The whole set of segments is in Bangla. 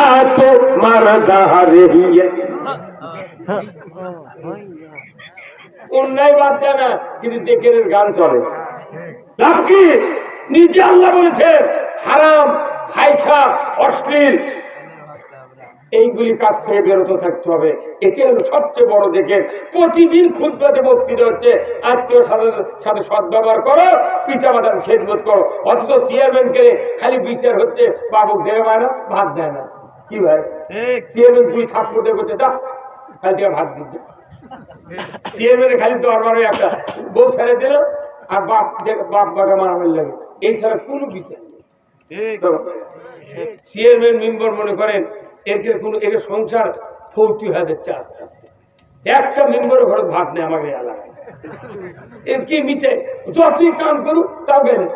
আতো মারদা রেহিয়ে অন্যায় বাদ দেয় না, কিন্তু দেখের গান চলে। লাভ কি? নিজে আল্লাহ বলেছে, হারাম ফাইসা অশ্লীল। এইগুলি কাজ থেকে বেরোতে থাকতে হবে। এটি হলো সবচেয়ে বড় দেখে। প্রতিদিন খুদবাতে বক্তৃতা হচ্ছে, আত্মীয় সাথে সাথে সদ্ব্যবহার করো পিতা মাতার খেদমত করো। অথচ চেয়ারম্যানকে খালি বিচার হচ্ছে বাবু দেবে না, ভাত দেয় না। কি ভাই? চেয়ারম্যান দুই থাপ্পড়ে করতে যা খালি থেকে ভাত চেয়ারম্যানের খালি দরবার ওই একটা বউ ছেড়ে দিল আর বাপ বাপ বাটা মারামারি লাগে। এই ছাড়া কোনো বিচার মেম্বার মনে করেন এর কোনো এর সংসার ফৌটি হয়ে যাচ্ছে আস্তে আস্তে। একটা মেম্বারের ঘরে ভাত নেই আমাকে এলাকায় এর কি মিশে? যতই কাম করুক তাও গেলে।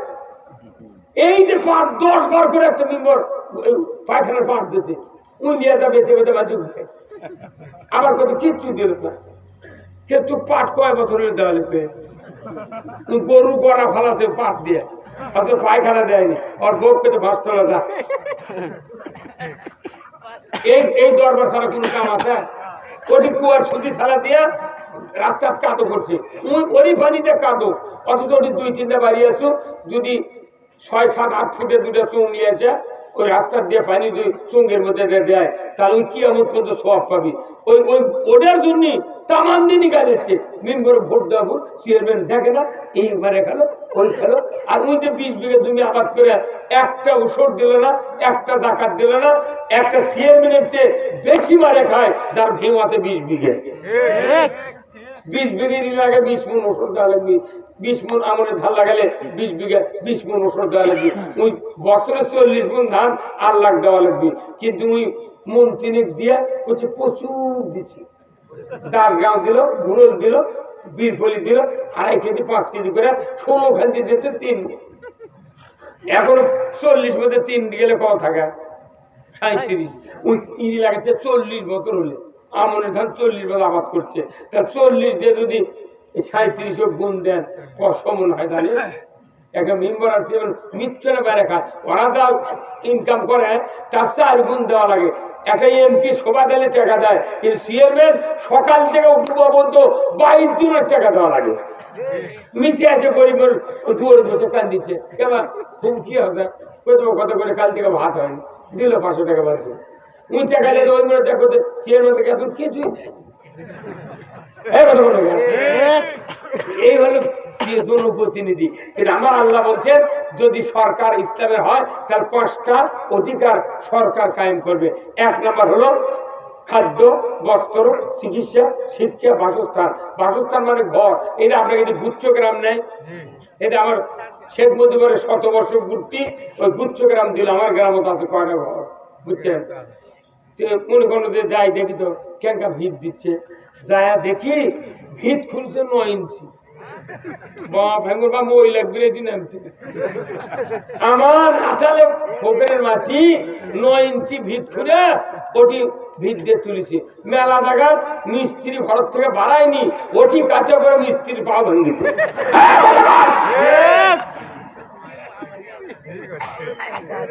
এই যে পাঁচ দশ বার করে একটা মেম্বার পায়খানার পাট দিয়েছে উনি নিয়ে যা বেঁচে বেঁচে বাজুক দেয় আবার কত কিচ্ছু দিল না। কিন্তু পাট কয় বছরের দেওয়া লিখবে গরু গড়া ফালাছে পাট দিয়ে। অত পায়খানা দেয়নি। ওর বউ পেতে ভাস তোলা যা এই এই দরবার ছাড়া কোনো কাম আছে? ওটি কুয়ার ছুটি ছাড়া দিয়ে রাস্তা কাঁদো করছে। ওই পানিতে কাঁদো। অথচ ওটি দুই তিনটা বাড়ি আসো যদি ছয়, সাত, আট ফুটে দুটো চুং নিয়েছে ওই রাস্তার দিয়ে পানি দুই চুঙ্গের মধ্যে দিয়ে দেয়, তাহলে কি আমার পর্যন্ত সব পাবি। ওই ওই ওটার জন্যই তামান দিনই গাড়িছে মেম্বার ভোট দেবো চেয়ারম্যান দেখে না এই মারে খেলো, ওই খেলো। আর ওই যে বিশ বিঘে জমি আবাদ করে একটা ওষুধ দিল না, একটা ডাকাত দিল না, একটা চেয়ারম্যানের চেয়ে বেশি মারে খায়, যার ভেঙাতে বিশ বিঘে। বিশ বিঘে নিলে আগে বিশ মন ওষুধ দেওয়া লাগবে। বিশ মন আমনে ধান লাগালে বিশ বিঘা, বিশ মন ওষুধ দেওয়া লাগবে। ওই বছরে চল্লিশ মন ধান আর লাখ দেওয়া লাগবে। কিন্তু ওই মন তিনেক দিয়া হচ্ছে প্রচুর দিচ্ছি। দাঁড়গাঁও দিল গুরল দিল বীরফলি দিল, আড়াই কেজি, পাঁচ কেজি করে ষোলো খান্তি দিয়েছে তিন। এখনও চল্লিশ মধ্যে তিন গেলে কত থাকে? সাঁত্রিশ ওই ইনি লাগাচ্ছে চল্লিশ বছর হলে। আমনের ধান চল্লিশ বছর আবাদ করছে। তা চল্লিশ দিয়ে যদি সাঁত্রিশ গুণ দেন সমান হয় জানি একটা মেম্বার আর বাইরে খায়। ওরা যা ইনকাম করে, তার চার গুণ দেওয়া লাগে। একটা এমপি সভা দিলে টাকা দেয়, কিন্তু সিএমএর সকাল থেকে উঠবো বলতো বাইশ জনের টাকা দেওয়া লাগে। মিশে আছে গরিবের দুয়ারে বসে প্যান দিচ্ছে। কেমন তুমি কি হবে কত করে কাল থেকে ভাত হয়নি। দিল পাঁচশো টাকা বাদ এই হলো জনপ্রতিনিধি আমার আল্লাহ বলছেন, যদি সরকার ইসলামের হয়, তার পাঁচটা অধিকার সরকার কায়েম করবে। এক নম্বর হলো খাদ্য, বস্ত্র, চিকিৎসা, শিক্ষা, বাসস্থান। বাসস্থান মানে ঘর। এটা আপনাকে যদি গুচ্ছ গ্রাম নেয়, এটা আমার শেখ মুজিবের শত বর্ষ পূর্তি ওই গুচ্ছ গ্রাম দিল আমার গ্রামও তো আছে কয়টা ঘর? বুঝছেন? মনে যে যাই দেখি তো কেনকা ভিত দিচ্ছে। যায় দেখি ভিত খুলছে নয় ইঞ্চি। বাপ ভেঙ্গর বা মই লাগবে আমার আঠালে পোকের মাটি নয় ইঞ্চি ভিত খুলে ওটি ভিত দিয়ে তুলেছি। মেলা মিস্ত্রি ভারত থেকে বাড়ায়নি ওটি কাছে করে মিস্ত্রি পা ভেঙেছে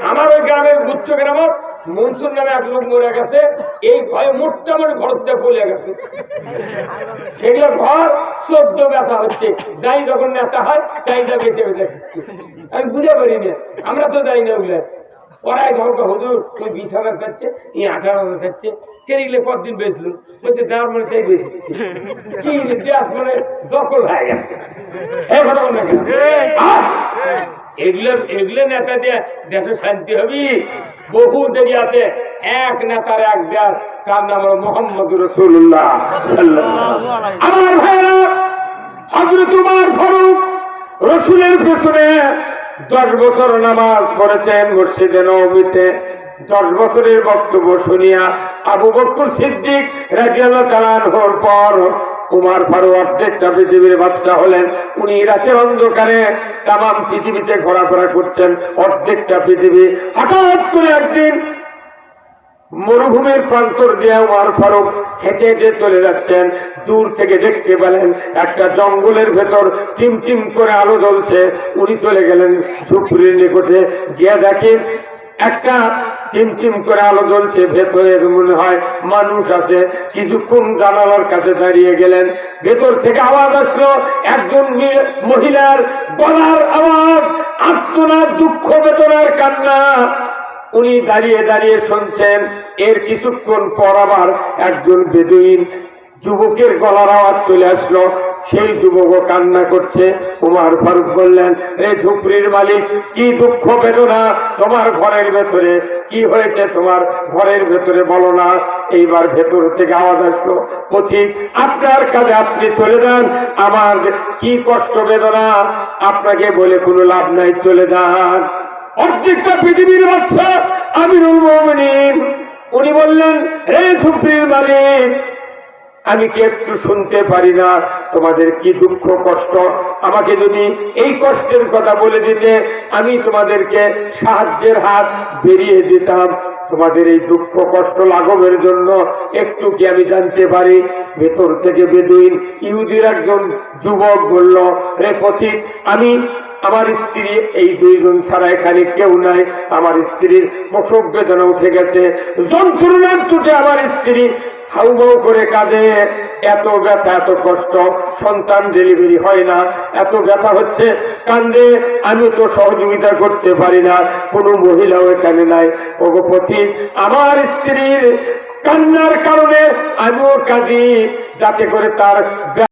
আমার ওই গ্রামের গুচ্ছ গ্রামের মনসুর নামে এক লোক মরে গেছে, এই ভয়ে মোটটা আমার ঘর থেকে পড়ে গেছে। সেগুলো ঘর চোদ্দ ব্যথা হচ্ছে। যাই যখন নেতা হয়, তাই যা বেঁচে বেঁচে আমি বুঝে পারি না আমরা তো যাই না ওগুলো। ওরাই যখন হুজুর তুই বিশ হাজার চাচ্ছে ই আঠারো হাজার চাচ্ছে কেন এগুলো কতদিন বেচলু? বলছে মানে তাই বেচেছে কি দেশ মানে দখল হয়ে গেছে এই কথা বল না কেন? আহ! এগুলো এগুলো নেতা দিয়ে দেশে শান্তি হবি? বহু দেরি আছে। এক নেতার এক দেশ, তার নাম মোহাম্মদ রসুল্লাহ ফারুক রসুলের পেছনে দশ বছর নামাজ পড়েছেন মসজিদে নবীতে দশ বছরের বক্তব্য শুনিয়া আবু বক্কর সিদ্দিক রাজিয়াল্লাহ তালান হওয়ার পর উমার ফারুক অর্ধেকটা পৃথিবীর বাদশা হলেন। উনি রাতের অন্ধকারে তামাম পৃথিবীতে ঘোরাফেরা করছেন। অর্ধেকটা পৃথিবী হঠাৎ করে একদিন মরুভূমির প্রান্তর দিয়ে উমার ফারুক হেঁটে হেঁটে চলে যাচ্ছেন। দূর থেকে দেখতে পেলেন একটা জঙ্গলের ভেতর টিম টিম করে আলো জ্বলছে। উনি চলে গেলেন ঝুপড়ির নিকটে। গিয়ে দেখেন একটা টিম টিম করে আলো জ্বলছে ভেতরে মনে হয় মানুষ আছে। কিছুক্ষণ জানালার কাছে দাঁড়িয়ে গেলেন। ভেতর থেকে আওয়াজ আসলো, একজন মহিলার গলার আওয়াজ আত্মনার দুঃখ বেতনার কান্না। উনি দাঁড়িয়ে দাঁড়িয়ে শুনছেন। এর কিছুক্ষণ পর আবার একজন বেদুইন যুবকের গলার আওয়াজ চলে আসলো। সেই যুবকও কান্না করছে। উমার ফারুক বললেন রে ঝুপড়ির মালিক, কি দুঃখ বেদনা তোমার ঘরের ভেতরে? কি হয়েছে তোমার ঘরের ভেতরে বলো না? এইবার ভেতর থেকে আওয়াজ আসলো, পথিক, আপনার কাজে আপনি চলে যান। আমার কি কষ্ট বেদনা? আপনাকে বলে কোনো লাভ নাই, চলে যান। অর্ধেকটা পৃথিবীর বাচ্চা আমিরুল মোমিনিন, উনি বললেন হে ঝুপড়ির মালিক আমি কি একটু শুনতে পারি না? তোমাদের কি দুঃখ, কষ্ট? আমাকে যদি এই কষ্টের কথা বলে দিতে, আমি তোমাদেরকে সাহায্যের হাত বেরিয়ে দিতাম। তোমাদের এই দুঃখ, কষ্ট লাঘবের জন্য একটু কি আমি জানতে পারি? ভেতর থেকে বেদুইন ইহুদির একজন যুবক বলল, রে পথিক, আমি আমার স্ত্রী, এই দুইজন ছাড়া এখানে কেউ নাই। আমার স্ত্রীর প্রসব বেদনা উঠে গেছে। যন্ত্রণার চুটে আমার স্ত্রী হাউমাউ করে কাঁদে। এত ব্যথা, এত কষ্ট, সন্তান ডেলিভারি হয় না। এত ব্যথা হচ্ছে, কান্দে। আমি তো সহযোগিতা করতে পারি না। কোনো মহিলাও এখানে নাই। ওগপতি আমার স্ত্রীর কান্নার কারণে আমিও কাঁদি, যাতে করে তার